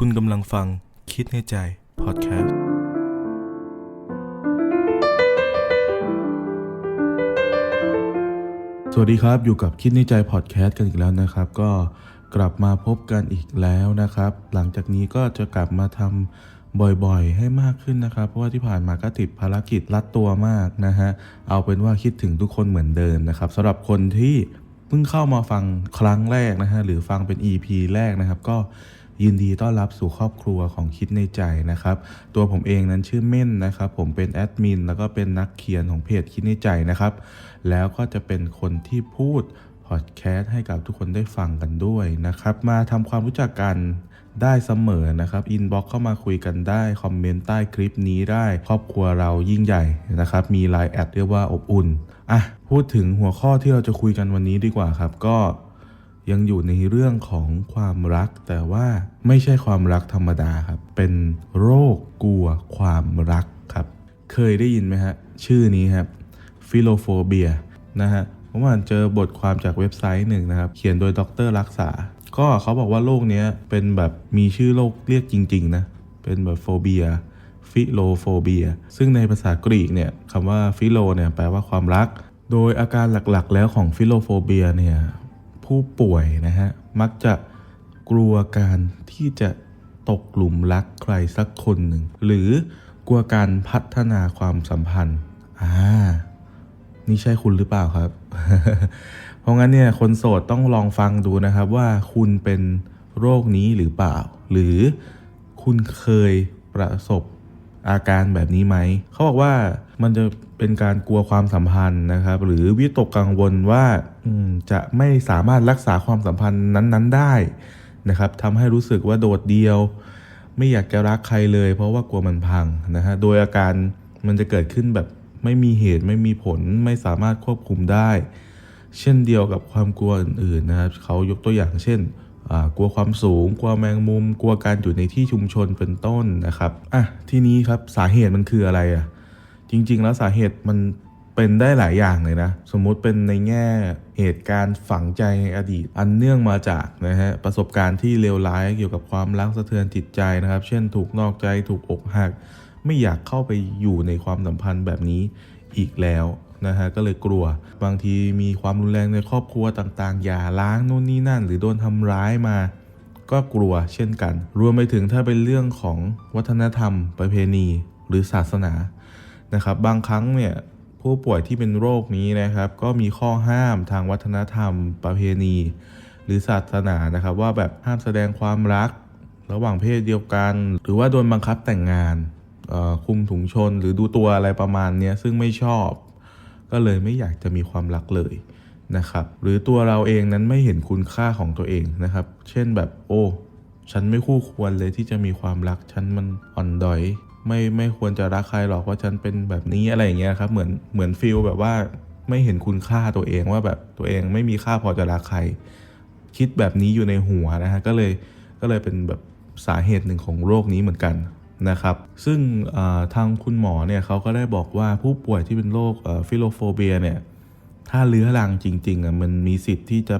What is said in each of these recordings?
คุณกำลังฟังคิดในใจ พอดแคสต์ สวัสดีครับอยู่กับคิดในใจ พอดแคสต์กันอีกแล้วนะครับ ก็กลับมาพบกันอีกแล้วนะครับ หลังจากนี้ก็จะกลับมาทำบ่อยๆ ให้มากขึ้นนะครับ เพราะว่าที่ผ่านมาก็ติดภารกิจรัดตัวมากนะฮะ เอาเป็นว่าคิดถึงทุกคนเหมือนเดิมนะครับสำหรับคนที่เพิ่งเข้ามาฟังครั้งแรกนะฮะหรือฟังเป็น EP แรกนะครับก็ ยินดีต้อนรับสู่ครอบครัวของคิดในใจนะครับ ตัวผมเองนั้นชื่อเม่นนะครับ ผมเป็นแอดมินแล้วก็เป็นนักเขียนของเพจคิดในใจนะครับ แล้วก็จะเป็นคนที่พูดพอดแคสต์ให้กับทุกคนได้ฟังกันด้วยนะครับ มาทำความรู้จักกันได้เสมอนะครับอินบ็อกเข้ามาคุยกันได้ คอมเมนต์ใต้คลิปนี้ได้ ครอบครัวเรายิ่งใหญ่นะครับ มีไลน์แอดเรียกว่าอบอุ่น อะ พูดถึงหัวข้อที่เราจะคุยกันวันนี้ดีกว่าครับ ก็ ยังอยู่ในเรื่องของความรัก แต่ว่าไม่ใช่ความรักธรรมดาครับ เป็นโรคกลัวความรักครับ เคยได้ยินไหมฮะ ชื่อนี้ครับฟิโลโฟเบียนะฮะเมื่อวานเจอบทความจากเว็บไซต์หนึ่งนะครับ เขียนโดยดรรักษา ก็เขาบอกว่าโรคเนี้ยเป็นแบบมีชื่อโรคเรียกจริงๆนะ เป็นแบบโฟเบียฟิโลโฟเบียซึ่งในภาษากรีกเนี่ยคำว่าฟิโลเนี่ยแปลว่าความรัก โดยอาการหลักๆ แล้วของฟิโลโฟเบียเนี่ย ผู้ป่วยนะฮะ มักจะกลัวการที่จะตกหลุมรักใครสักคนหนึ่ง หรือกลัวการพัฒนาความสัมพันธ์ อ่า นี่ใช่คุณหรือเปล่าครับ เพราะงั้นเนี่ยคนโสดต้องลองฟังดูนะครับว่าคุณเป็นโรคนี้หรือเปล่า หรือคุณเคยประสบอาการแบบนี้ไหม เขาบอกว่ามันจะเป็นการกลัวความสัมพันธ์นะครับ หรือวิตกกังวลว่าจะไม่สามารถรักษาความสัมพันธ์นั้นๆ ได้นะครับทำให้รู้สึกว่าโดดเดียว ไม่อยากจะรักใครเลย เพราะว่ากลัวมันพังนะฮะโดยอาการมันจะเกิดขึ้นแบบไม่มีเหตุไม่มีผลไม่สามารถควบคุมได้ เช่นเดียวกับความกลัวอื่นๆนะครับเขายกตัวอย่างเช่นกลัวความสูง กลัวแมงมุม กลัวการอยู่ในที่ชุมชนเป็นต้นนะครับอะทีนี้ครับสาเหตุมันคืออะไรอะ จริง ๆ แล้วสาเหตุมันเป็นได้หลายอย่างเลยนะ สมมุติเป็นในแง่เหตุการณ์ฝังใจในอดีต อันเนื่องมาจากนะฮะประสบการณ์ที่เลวร้ายเกี่ยวกับความรักสะเทือนจิตใจนะครับ เช่นถูกนอกใจถูกอกหัก ไม่อยากเข้าไปอยู่ในความสัมพันธ์แบบนี้อีกแล้วนะฮะก็เลยกลัวบางทีมีความรุนแรงในครอบครัวต่างๆ อย่าล้างนู่นนี่นั่น หรือโดนทำร้ายมา ก็กลัวเช่นกัน รวมไปถึงถ้าเป็นเรื่องของวัฒนธรรม ประเพณี หรือศาสนา นะครับบางครั้งเนี่ยผู้ป่วยที่เป็นโรคนี้นะครับ ก็มีข้อห้ามทางวัฒนธรรม ประเพณี หรือศาสนานะครับ ว่าแบบห้ามแสดงความรัก ระหว่างเพศเดียวกัน หรือว่าโดนบังคับแต่งงานคุมถุงชนหรือดูตัวอะไรประมาณนี้ซึ่งไม่ชอบ ก็เลยไม่อยากจะมีความรักเลยนะครับ หรือตัวเราเองนั้นไม่เห็นคุณค่าของตัวเองนะครับ เช่นแบบโอ้ ฉันไม่คู่ควรเลยที่จะมีความรัก ฉันมันอ่อนดอย ไม่ไม่ควรจะรักใครหรอกว่าฉันเป็นแบบนี้อะไรอย่างเงี้ยครับเหมือนเหมือนฟิลแบบว่าไม่เห็นคุณค่าตัวเองว่าแบบตัวเองไม่มีค่าพอจะรักใคร คิดแบบนี้อยู่ในหัวนะฮะก็เลยก็เลยเป็นแบบสาเหตุหนึ่งของโรคนี้เหมือนกันนะครับ ซึ่งทางคุณหมอเนี่ยเขาก็ได้บอกว่าผู้ป่วยที่เป็นโรคฟิโลโฟเบียเนี่ยถ้าเรื้อรังจริงๆอะมันมีสิทธิ์ที่จะ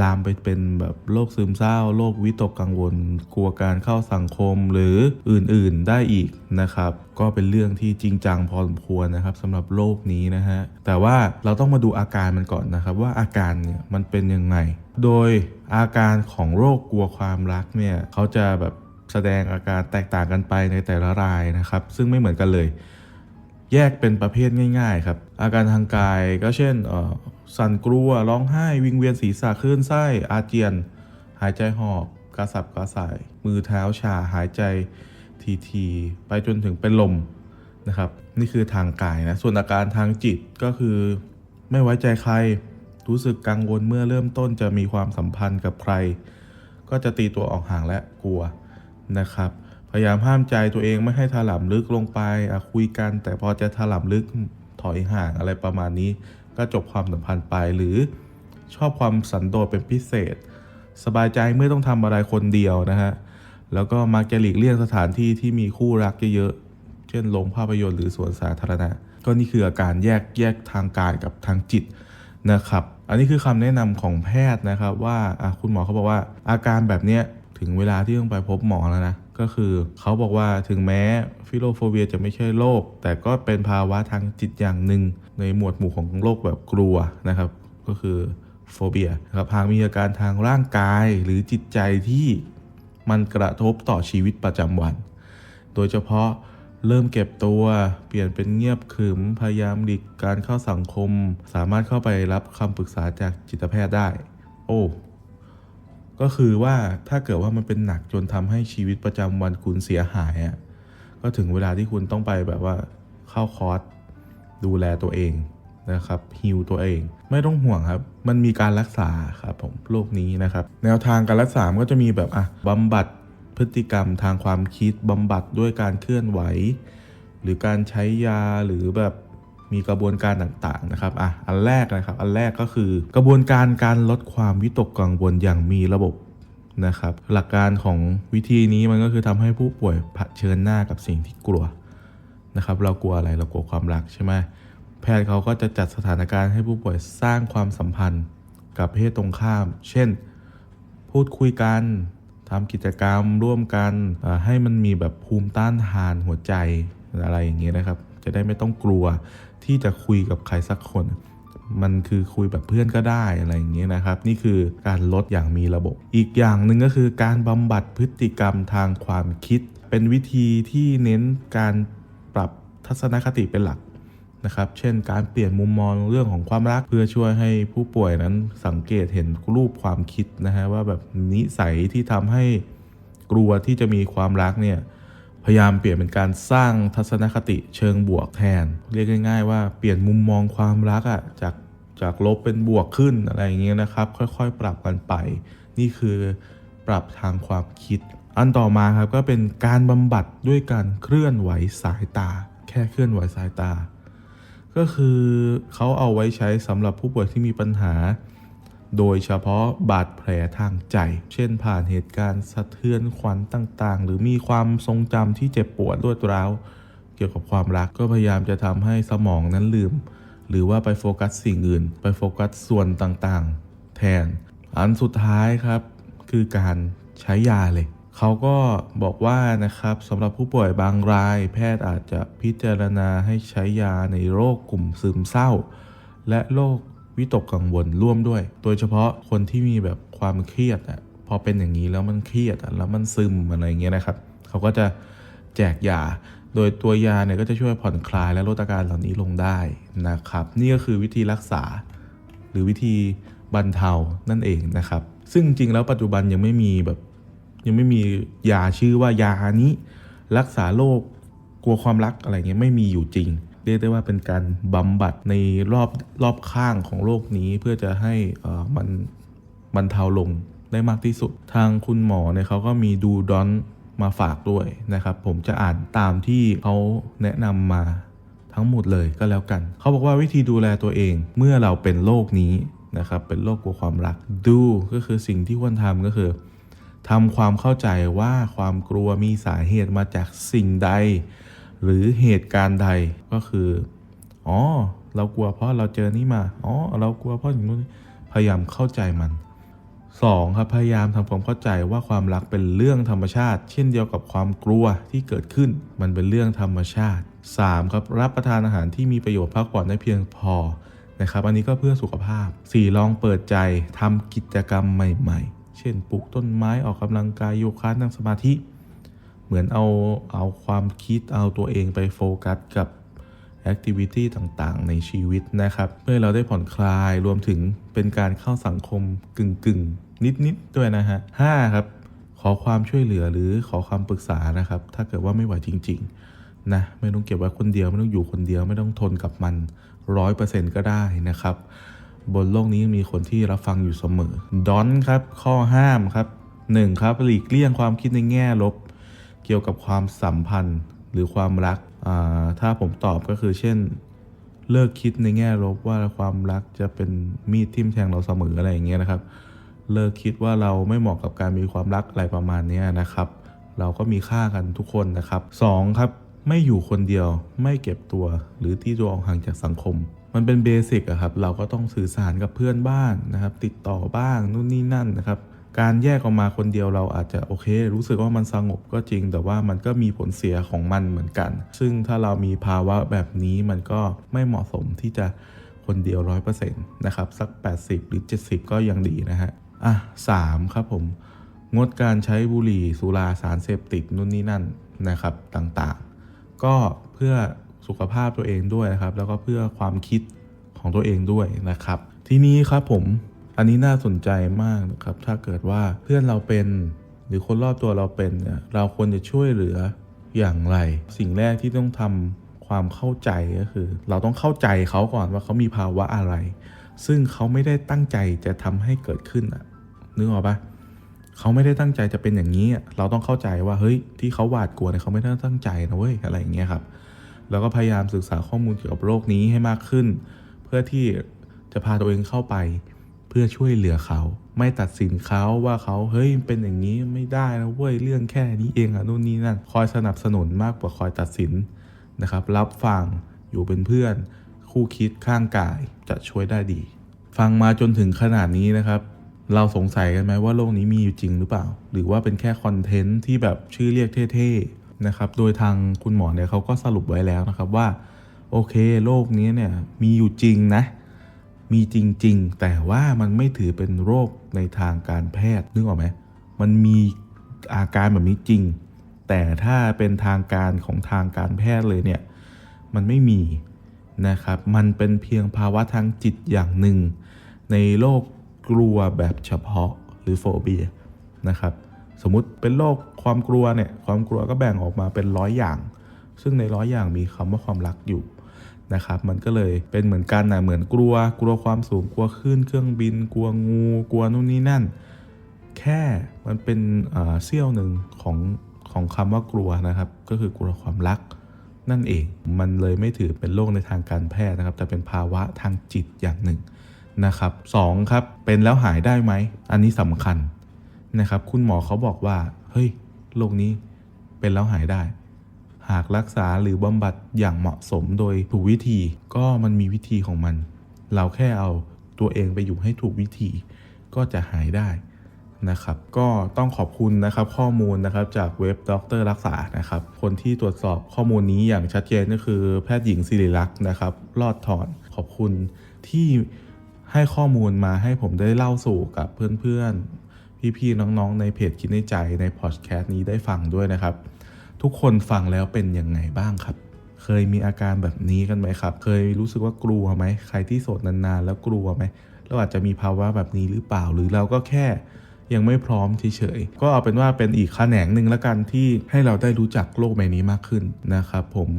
ลามไปเป็นแบบโรคซึมเศร้าโรควิตกกังวล กลัวการเข้าสังคมหรืออื่นๆได้อีกนะครับ ก็เป็นเรื่องที่จริงจังพอสมควรนะครับสำหรับโรคนี้นะฮะแต่ว่าเราต้องมาดูอาการมันก่อนนะครับ ว่าอาการเนี่ยมันเป็นยังไง โดยอาการของโรคกลัวความรักเนี่ยเขาจะแบบแสดงอาการแตกต่างกันไปในแต่ละรายนะครับ ซึ่งไม่เหมือนกันเลย แยกเป็นประเภทง่าย ๆ ครับ อาการทางกายก็เช่นเอ่อ สั่นกลัว ร้องไห้ วิงเวียนศีรษะคลื่นไส้ อาเจียน หายใจหอบ กระสับกระส่าย มือเท้าชา หายใจทีๆไปจนถึงเป็นลมนะครับ นี่คือทางกายนะ ส่วนอาการทางจิตก็คือ ไม่ไว้ใจใคร รู้สึกกังวลเมื่อเริ่มต้นจะมีความสัมพันธ์กับใคร ก็จะตีตัวออกห่างและกลัวนะครับ พยายามห้ามใจตัวเองไม่ให้ถลำลึกลงไปคุยกัน แต่พอจะถลำลึกถอยห่างอะไรประมาณนี้ ก็จบความสัมพันธ์ไป หรือชอบความสันโดษเป็นพิเศษ สบายใจเมื่อต้องทำอะไรคนเดียวนะฮะ แล้วก็มักจะหลีกเลี่ยงสถานที่ที่มีคู่รักเยอะๆ เช่นโรงภาพยนตร์หรือสวนสาธารณะ ก็นี่คืออาการแยกแยกทางกายกับทางจิตนะครับ อันนี้คือคำแนะนำของแพทย์นะครับว่าคุณหมอเขาบอกว่าอาการแบบนี้ถึงเวลาที่ต้องไปพบหมอแล้วนะก็คือเขาบอกว่าถึงแม้ฟิโลโฟเวียจะไม่ใช่โรคแต่ก็เป็นภาวะทางจิตอย่างหนึ่ง ในหมวดหมู่ของโรคแบบกลัวนะครับ ก็คือโฟเบียนะครับหากมีอาการทางร่างกายหรือจิตใจที่มันกระทบต่อชีวิตประจำวัน โดยเฉพาะเริ่มเก็บตัวเปลี่ยนเป็นเงียบขรึมพยายามหลีกการเข้าสังคม สามารถเข้าไปรับคำปรึกษาจากจิตแพทย์ได้ โอ้ก็คือว่าถ้าเกิดว่ามันเป็นหนักจนทำให้ชีวิตประจำวันคุณเสียหายอะก็ถึงเวลาที่คุณต้องไปแบบว่าเข้าคอร์ส ดูแลตัวเองนะครับฮิวตัวเอง ไม่ต้องห่วงครับ มันมีการรักษาครับผมโรคนี้นะครับ แนวทางการรักษาก็จะมีแบบอะบำบัดพฤติกรรมทางความคิดบำบัดด้วยการเคลื่อนไหว หรือการใช้ยาหรือแบบมีกระบวนการต่างๆนะครับอะอันแรกนะครับ อันแรกก็คือกระบวนการการลดความวิตกกังวลอย่างมีระบบนะครับ หลักการของวิธีนี้มันก็คือทำให้ผู้ป่วยเผชิญหน้ากับสิ่งที่กลัว นะครับ เรากลัวอะไรเรากลัวความรักใช่ไหมแพทย์เขาก็จะจัดสถานการณ์ให้ผู้ป่วยสร้างความสัมพันธ์กับเพศตรงข้าม เช่น พูดคุยกันทำกิจกรรมร่วมกันให้มันมีแบบภูมิต้านทานหัวใจอะไรอย่างเงี้ยนะครับ จะได้ไม่ต้องกลัวที่จะคุยกับใครสักคน มันคือคุยแบบเพื่อนก็ได้อะไรอย่างเงี้ยนะครับ นี่คือการลดอย่างมีระบบ อีกอย่างหนึ่งก็คือการบำบัดพฤติกรรมทางความคิด เป็นวิธีที่เน้นการ ทัศนคติเป็นหลักนะครับ เช่น การเปลี่ยนมุมมองเรื่องของความรักเพื่อช่วยให้ผู้ป่วยนั้นสังเกตเห็นรูปความคิดนะฮะว่าแบบนิสัยที่ทำให้กลัวที่จะมีความรักเนี่ยพยายามเปลี่ยนเป็นการสร้างทัศนคติเชิงบวกแทน เรียกง่าย ๆ ว่าเปลี่ยนมุมมองความรักอะ่ะจากจากลบเป็นบวกขึ้นอะไรอย่างเงี้ยนะครับ ค่อยๆ ปรับกันไป นี่คือปรับทางความคิด อันต่อมาครับก็เป็นการบำบัดด้วยการเคลื่อนไหวสายตา แค่เคลื่อนไหวสายตา ก็คือเขาเอาไว้ใช้สำหรับผู้ป่วยที่มีปัญหา โดยเฉพาะบาดแผลทางใจ เช่นผ่านเหตุการณ์สะเทือนขวัญต่างๆ หรือมีความทรงจำที่เจ็บปวดรวดร้าวเกี่ยวกับความรักก็พยายามจะทำให้สมองนั้นลืม หรือว่าไปโฟกัสสิ่งอื่น ไปโฟกัสส่วนต่างๆ แทน อันสุดท้ายครับ คือการใช้ยาเลย เขาก็บอกว่านะครับสำหรับผู้ป่วยบางราย แพทย์อาจจะพิจารณาให้ใช้ยาในโรคกลุ่มซึมเศร้า และโรควิตกกังวลร่วมด้วย โดยเฉพาะคนที่มีแบบความเครียดอะพอเป็นอย่างนี้แล้วมันเครียดอะแล้วมันซึมอะไรเงี้ยนะครับ เขาก็จะแจกยา โดยตัวยาเนี่ยก็จะช่วยผ่อนคลายและลดอาการเหล่านี้ลงได้นะครับ นี่ก็คือวิธีรักษา หรือวิธีบรรเทานั่นเองนะครับ ซึ่งจริงแล้วปัจจุบันยังไม่มีแบบ ยังไม่มียาชื่อว่ายานี้ รักษาโรคกลัวความรักอะไรเงี้ยไม่มีอยู่จริง เรียกได้ว่าเป็นการบำบัดในรอบรอบข้างของโรคนี้เพื่อจะให้อ่อมันบรรเทาลงได้มากที่สุด ทางคุณหมอเนี่ยเขาก็มีดูดอนมาฝากด้วยนะครับ ผมจะอ่านตามที่เขาแนะนำมาทั้งหมดเลยก็แล้วกัน เขาบอกว่าวิธีดูแลตัวเองเมื่อเราเป็นโรคนี้นะครับ เป็นโรคกลัวความรักดูก็คือสิ่งที่ควรทำก็คือ ทำความเข้าใจว่าความกลัวมีสาเหตุมาจากสิ่งใด หรือเหตุการณ์ใดก็คืออ๋อเรากลัวเพราะเราเจอนี่มาอ๋อเรากลัวเพราะอย่างนู้นพยายามเข้าใจมัน 2. ครับพยายามทำความเข้าใจว่าความรักเป็นเรื่องธรรมชาติ เช่นเดียวกับความกลัวที่เกิดขึ้น มันเป็นเรื่องธรรมชาติ 3. ครับรับประทานอาหารที่มีประโยชน์พักผ่อนได้เพียงพอนะครับ อันนี้ก็เพื่อสุขภาพ 4. ลองเปิดใจทำกิจกรรมใหม่ ๆ เช่นปลูกต้นไม้ออกกำลังกายโยคะนั่งสมาธิ เหมือนเอาเอาความคิดเอาตัวเองไปโฟกัสกับแอคทิวิตี้ต่างๆ ในชีวิตนะครับ เพื่อเราได้ผ่อนคลายรวมถึงเป็นการเข้าสังคมกึ่งๆ นิดๆด้วยนะฮะ 5. ครับ ขอความช่วยเหลือหรือขอความปรึกษานะครับ ถ้าเกิดว่าไม่ไหวจริง ๆ นะ ไม่ต้องเก็บไว้คนเดียว ไม่ต้องอยู่คนเดียวไม่ต้องทนกับมันร้อยเปอร์เซ็นต์ก็ได้นะครับ บนโลกนี้มีคนที่รับฟังอยู่เสมอดอนครับข้อห้ามครับ 1. ครับหลีกเลี่ยงความคิดในแง่ลบ เกี่ยวกับความสัมพันธ์หรือความรักอ่าถ้าผมตอบก็คือเช่น เลิกคิดในแง่ลบว่าความรักจะเป็นมีดทิ่มแทงเราเสมออะไรอย่างเงี้ยนะครับ เลิกคิดว่าเราไม่เหมาะกับการมีความรักอะไรประมาณนี้นะครับ เราก็มีค่ากันทุกคนนะครับ 2. ครับไม่อยู่คนเดียวไม่เก็บตัวหรือที่ตัวออกห่างจากสังคม มันเป็นเบสิกอะครับ เราก็ต้องสื่อสารกับเพื่อนบ้างนะครับ ติดต่อบ้างนู่นนี่นั่นนะครับ การแยกออกมาคนเดียวเราอาจจะโอเค รู้สึกว่ามันสงบก็จริง แต่ว่ามันก็มีผลเสียของมันเหมือนกัน ซึ่งถ้าเรามีภาวะแบบนี้มันก็ไม่เหมาะสมที่จะคนเดียว 100%นะครับ สัก 80 หรือ 70 ก็ยังดีนะฮะ อะสามครับผม งดการใช้บุหรี่สุราสารเสพติดนู่นนี่นั่นนะครับต่างๆ ก็เพื่อ สุขภาพตัวเองด้วยนะครับ แล้วก็เพื่อความคิดของตัวเองด้วยนะครับ ทีนี้ครับผมอันนี้น่าสนใจมากนะครับ ถ้าเกิดว่าเพื่อนเราเป็นหรือคนรอบตัวเราเป็นเนี่ยเราควรจะช่วยเหลืออย่างไร สิ่งแรกที่ต้องทำความเข้าใจก็คือ เราต้องเข้าใจเขาก่อนว่าเขามีภาวะอะไร ซึ่งเขาไม่ได้ตั้งใจจะทำให้เกิดขึ้นอะนึกออกปะเขาไม่ได้ตั้งใจจะเป็นอย่างนี้ เราต้องเข้าใจว่าเฮ้ยที่เขาหวาดกลัวเนี่ยเขาไม่ได้ตั้งใจนะเว้ยอะไรอย่างเงี้ยครับ แล้วก็พยายามศึกษาข้อมูลเกี่ยวกับโรคนี้ให้มากขึ้น เพื่อที่จะพาตัวเองเข้าไป เพื่อช่วยเหลือเขา ไม่ตัดสินเขาว่าเขาเฮ้ยเป็นอย่างนี้ไม่ได้นะเว้ยเรื่องแค่นี้เองอะนู่นนี่นั่นคอยสนับสนุนมากกว่าคอยตัดสินนะครับ รับฟังอยู่เป็นเพื่อน คู่คิดข้างกายจะช่วยได้ดี ฟังมาจนถึงขนาดนี้นะครับเราสงสัยกันไหมว่าโลกนี้มีอยู่จริงหรือเปล่า หรือว่าเป็นแค่คอนเทนต์ที่แบบชื่อเรียกเท่ นะครับ โดยทางคุณหมอเนี่ยเขาก็สรุปไว้แล้วนะครับว่า โอเคโรคนี้เนี่ยมีอยู่จริงนะ มีจริง ๆ แต่ว่ามันไม่ถือเป็นโรคในทางการแพทย์นึกออกไหมมันมีอาการแบบนี้จริง แต่ถ้าเป็นทางการของทางการแพทย์เลยเนี่ยมันไม่มีนะครับ มันเป็นเพียงภาวะทางจิตอย่างหนึ่ง ในโรคกลัวแบบเฉพาะหรือโฟเบียนะครับ สมมุติเป็นโรคความกลัวเนี่ยความกลัวก็แบ่งออกมาเป็นร้อยอย่าง ซึ่งในร้อยอย่างมีคำว่าความรักอยู่นะครับมันก็เลยเป็นเหมือนกันนะเหมือนกลัว กลัวความสูงกลัวขึ้นเครื่องบิน กลัวงู กลัวนู่นนี่นั่น แค่มันเป็นเอ่อเสี้ยวหนึ่งของของคำว่ากลัวนะครับ ก็คือกลัวความรักนั่นเอง มันเลยไม่ถือเป็นโรคในทางการแพทย์นะครับ แต่เป็นภาวะทางจิตอย่างหนึ่งนะครับสองครับเป็นแล้วหายได้ไหม อันนี้สำคัญ นะครับ คุณหมอเขาบอกว่า เฮ้ยโรคนี้เป็นแล้วหายได้ หากรักษาหรือบำบัดอย่างเหมาะสมโดยถูกวิธีก็มันมีวิธีของมัน เราแค่เอาตัวเองไปอยู่ให้ถูกวิธี ก็จะหายได้นะครับ ก็ต้องขอบคุณนะครับข้อมูลนะครับจากเว็บด็อกเตอร์รักษานะครับ คนที่ตรวจสอบข้อมูลนี้อย่างชัดเจนก็คือแพทย์หญิงศิริลักษ์นะครับ รอดถอนขอบคุณที่ให้ข้อมูลมาให้ผมได้เล่าสู่กับเพื่อนๆ พี่ๆน้องๆในเพจคิดในใจในพอดแคสต์นี้ได้ฟังด้วยนะครับ ทุกคนฟังแล้วเป็นยังไงบ้างครับ เคยมีอาการแบบนี้กันไหมครับ เคยรู้สึกว่ากลัวไหมใครที่โสดนานๆ แล้วกลัวไหมเราอาจจะมีภาวะแบบนี้หรือเปล่าหรือเราก็แค่ยังไม่พร้อมเฉยๆ ก็เอาเป็นว่าเป็นอีกแขนงหนึ่งแล้วกันที่ให้เราได้รู้จักโลกใบนี้มากขึ้นนะครับ ผม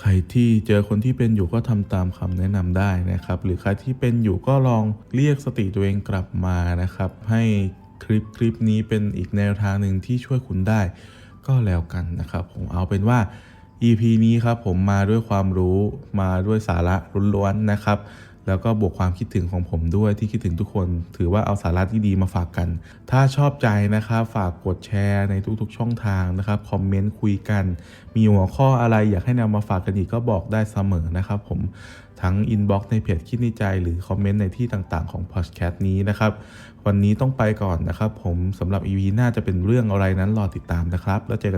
ใครที่เจอคนที่เป็นอยู่ก็ทำตามคำแนะนำได้นะครับ หรือใครที่เป็นอยู่ก็ลองเรียกสติตัวเองกลับมานะครับ ให้ คลิปคลิปนี้เป็นอีกแนวทางหนึ่งที่ช่วยคุณได้ ก็แล้วกันนะครับ ผมเอาเป็นว่า EP นี้ครับผมมาด้วยความรู้มาด้วยสาระล้วนๆนะครับ แล้วก็บวกความคิดถึงของผมด้วยที่คิดถึงทุกคน ถือว่าเอาสาระที่ดีมาฝากกัน ถ้าชอบใจนะครับ ฝากกดแชร์ในทุกๆ ช่องทางนะครับคอมเมนต์คุยกัน มีหัวข้ออะไรอยากให้นำมาฝากกันอีกก็บอกได้เสมอนะครับ ผม ทั้งอินบ็อกซ์ในเพจคิดในใจ หรือคอมเมนต์ในที่ต่างๆของพอดแคสต์นี้นะครับ วันนี้ต้องไปก่อนนะครับ ผมสำหรับ EP หน้าจะเป็นเรื่องอะไรนั้นรอติดตามนะครับ แล้วเจอกัน